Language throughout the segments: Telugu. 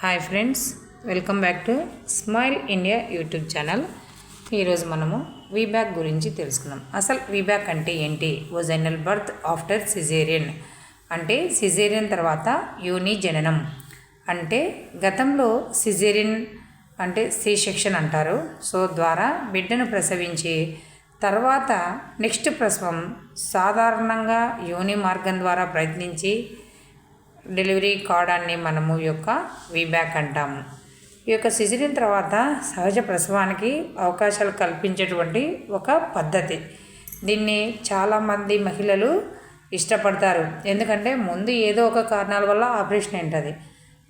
Hi friends welcome back to Smile India YouTube channel ఈరోజు మనము వీబ్యాక్ గురించి తెలుసుకుందాం అసలు వీబ్యాక్ అంటే ఏంటి? వజైనల్ బర్త్ ఆఫ్టర్ సిజేరియన్ అంటే సిజేరియన్ తర్వాత యోని జననం అంటే గతంలో సిజేరియన్ అంటే సి సెక్షన్ అంటారు. సో ద్వారా బిడ్డను ప్రసవించి తర్వాత నెక్స్ట్ ప్రసవం సాధారణంగా యోని మార్గం ద్వారా ప్రయత్నించి డెలివరీ కావడాన్ని మనము ఈ యొక్క వీబ్యాక్ అంటాము. ఈ యొక్క సిజరిన్ తర్వాత సహజ ప్రసవానికి అవకాశాలు కల్పించేటువంటి ఒక పద్ధతి. దీన్ని చాలామంది మహిళలు ఇష్టపడతారు. ఎందుకంటే ముందు ఏదో ఒక కారణాల వల్ల ఆపరేషన్ ఏంటది?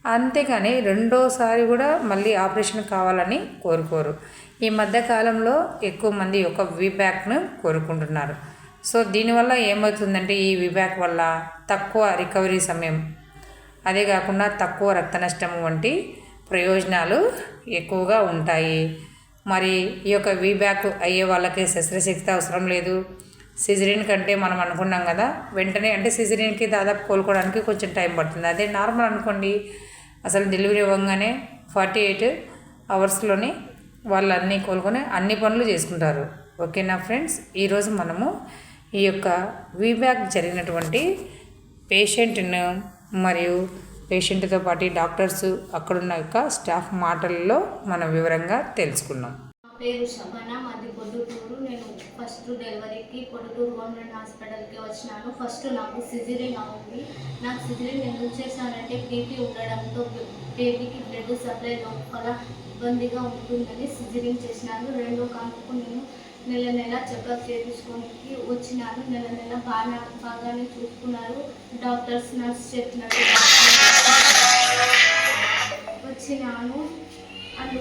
అంతేకాని రెండోసారి కూడా మళ్ళీ ఆపరేషన్ కావాలని కోరుకోరు. ఈ మధ్యకాలంలో ఎక్కువ మంది ఒక యొక్క వీబ్యాక్ను కోరుకుంటున్నారు. సో దీనివల్ల ఏమవుతుందంటే ఈ విబ్యాక్ వల్ల తక్కువ రికవరీ సమయం అదే కాకుండా తక్కువ రక్త నష్టం వంటి ప్రయోజనాలు ఎక్కువగా ఉంటాయి. మరి ఈ యొక్క వీబ్యాక్ అయ్యే వాళ్ళకి శస్త్రచికిత్స అవసరం లేదు. సిజరిన్ కంటే మనం అనుకున్నాం కదా వెంటనే అంటే సిజరిన్కి దాదాపు కోలుకోవడానికి కొంచెం టైం పడుతుంది. అదే నార్మల్ అనుకోండి అసలు డెలివరీ అవ్వగానే ఫార్టీ ఎయిట్ అవర్స్లోనే వాళ్ళు అన్నీ కోలుకొని అన్ని పనులు చేసుకుంటారు. ఓకేనా ఫ్రెండ్స్? ఈరోజు మనము ఈ యొక్క వీబ్యాక్ జరిగినటువంటి పేషెంట్ను మరియు పేషెంట్తో పాటు డాక్టర్స్ అక్కడున్న యొక్క స్టాఫ్ మాటల్లో మనం వివరంగా తెలుసుకున్నాం. పేరు శబన మాది పొద్దుటూరు. నేను ఫస్ట్ డెలివరీకి పొద్దుటూరు గవర్నమెంట్ హాస్పిటల్కి వచ్చినాను. ఫస్ట్ నాకు సిజరిన్ అయింది నాకు సిజరిన్ ఎందుకు చేశానంటే బీపీ ఉండడంతో బేబీకి బ్లడ్ సప్లై లోపల ఇబ్బందిగా ఉంటుందని సిజరిన్ చేసినాను. రెండో కానుకు నేను నెల నెల చెకప్ చేయించుకోనికి వచ్చినాను నెల నెల బాగా బాగానే చూసుకున్నారు. డాక్టర్స్ నర్స్ చెప్పినట్టు వచ్చినాను. అందు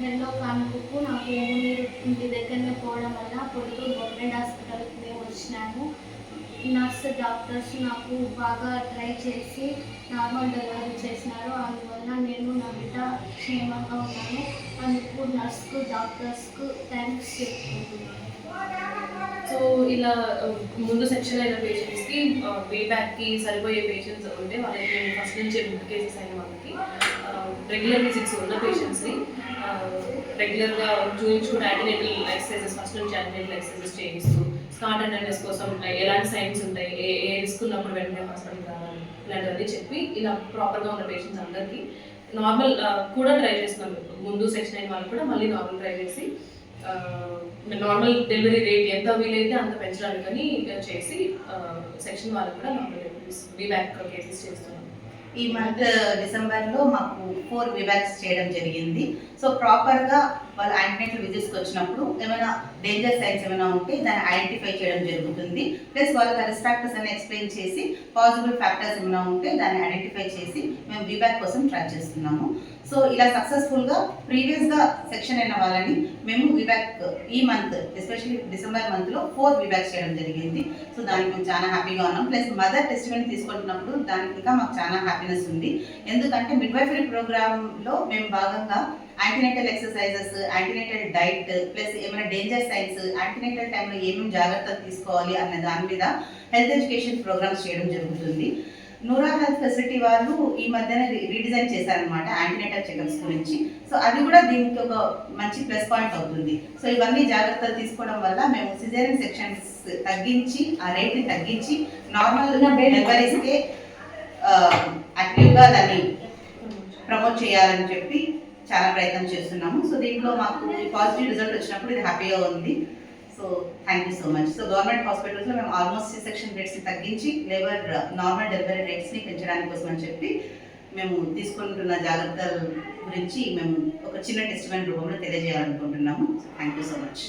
నెలలో కానుకకు నాకు మీరు ఇంటి దగ్గరనే పోవడం వల్ల పొడుగు గవర్నమెంట్ హాస్పిటల్కి మేము వచ్చినాను నర్స్ డాక్టర్స్ నాకు బాగా ట్రై చేసి నార్మల్ డెలివరీ చేసినారు. అందువల్ల నేను నా బిడ్డ క్షేమంగా ఉన్నాను. అందుకు నర్స్కు డాక్టర్స్కు థ్యాంక్స్ చెప్పి ఇలా um, ముందు సెక్షన్ అయిన పేషెంట్స్కి వే బ్యాక్కి సరిపోయే పేషెంట్స్ ఉంటే వాళ్ళకి మేము ఫస్ట్ నుంచే బుక్ కేసెస్ అయిన వాళ్ళకి uh, రెగ్యులర్ విజిట్స్ ఉన్న పేషెంట్స్ని రెగ్యులర్గా చూపించుకుంటే యాంటీనేటల్ ఎక్సర్సైజెస్ ఫస్ట్ నుంచి యాంటీనేటల్ ఎక్సర్సైజెస్ చేయిస్తూ స్కాట్ అటెండెన్స్ కోసం ఎలాంటి సైన్స్ ఉంటాయి ఏ ఏ రిస్క్ ఉన్నప్పుడు వెంటనే హాస్పిటల్ రావాలి ఇలాంటివన్నీ చెప్పి ఇలా ప్రాపర్గా ఉన్న పేషెంట్స్ అందరికీ నార్మల్ uh, కూడా ట్రై చేస్తున్నాం. ముందు సెక్షన్ అయిన వాళ్ళు కూడా మళ్ళీ నార్మల్ ట్రై చేసి నార్మల్ డెలివరీ రేట్ ఎంత వీలైతే అంత పెంచడానికని చేసి సెక్షన్ వాళ్ళు కూడా విబ్యాక్ కేసెస్ చేస్తున్నాం. ఈ మంత్ డిసెంబర్లో uh, మాకు ఫోర్ విబ్యాక్స్ చేయడం జరిగింది. సో ప్రాపర్గా వాళ్ళు యాంటీనేటల్ విజిట్స్కి వచ్చినప్పుడు ఏమైనా డేంజర్ సైన్స్ ఏమైనా ఉంటే దాన్ని ఐడెంటిఫై చేయడం జరుగుతుంది. ప్లస్ వాళ్ళకి రిస్క్ ఫ్యాక్టర్స్ అని ఎక్స్ప్లెయిన్ చేసి పాజిబుల్ ఫ్యాక్టర్స్ ఏమైనా ఉంటే దాన్ని ఐడెంటిఫై చేసి మేము విబ్యాక్ కోసం ట్రై చేస్తున్నాము. సో ఇలా సక్సెస్ఫుల్గా ప్రీవియస్గా సెక్షన్ అయిన వాళ్ళని మేము విబ్యాక్ ఈ మంత్ ఎస్పెషల్లీ డిసెంబర్ మంత్లో ఫోర్ విబ్యాక్ చేయడం జరిగింది. సో దానికి మేము చాలా హ్యాపీగా ఉన్నాం. ప్లస్ మదర్ టెస్టిమెంట్ తీసుకుంటున్నప్పుడు దానికి ఇంకా మాకు చాలా హ్యాపీనెస్ ఉంది. ఎందుకంటే మిడ్వైఫరీ ప్రోగ్రామ్లో మేము భాగంగా antenatal exercises antenatal diet plus ఏమైనా డేంజర్ సైన్స్ యాంటీనేటల్ టైంలో ఏమేమి జాగ్రత్తలు తీసుకోవాలి అనే దాని మీద హెల్త్ ఎడ్యుకేషన్ ప్రోగ్రామ్స్ చేయడం జరుగుతుంది. నూరా హెల్త్ ఫెసిలిటీ వాళ్ళు ఈ మధ్యన రీడిజైన్ చేశారనమాట యాంటీనేటల్ చెకప్స్ గురించి. సో అది కూడా దీనికి ఒక మంచి ప్లస్ పాయింట్ అవుతుంది. సో ఇవన్నీ జాగ్రత్తలు తీసుకోవడం వల్ల మేము సిజేరియన్ సెక్షన్స్ తగ్గించి ఆ రేట్ని తగ్గించి నార్మల్ డెలివరీస్కే యాక్టివ్గా దాన్ని ప్రమోట్ చేయాలని చెప్పి చాలా ప్రయత్నం చేస్తున్నాము. సో దీంట్లో మాకు పాజిటివ్ రిజల్ట్ వచ్చినప్పుడు ఇది హ్యాపీగా ఉంది. So thank you so much so government హాస్పిటల్స్లో మేము ఆల్మోస్ట్ సి సెక్షన్ రేట్స్ని తగ్గించి లేబర్ నార్మల్ డెలివరీ రేట్స్ని పెంచడానికి కోసం అని చెప్పి మేము తీసుకుంటున్న జాగ్రత్తల గురించి మేము ఒక చిన్న టెస్టిమెంట్ రూపంలో తెలియజేయాలనుకుంటున్నాము. Thank you so much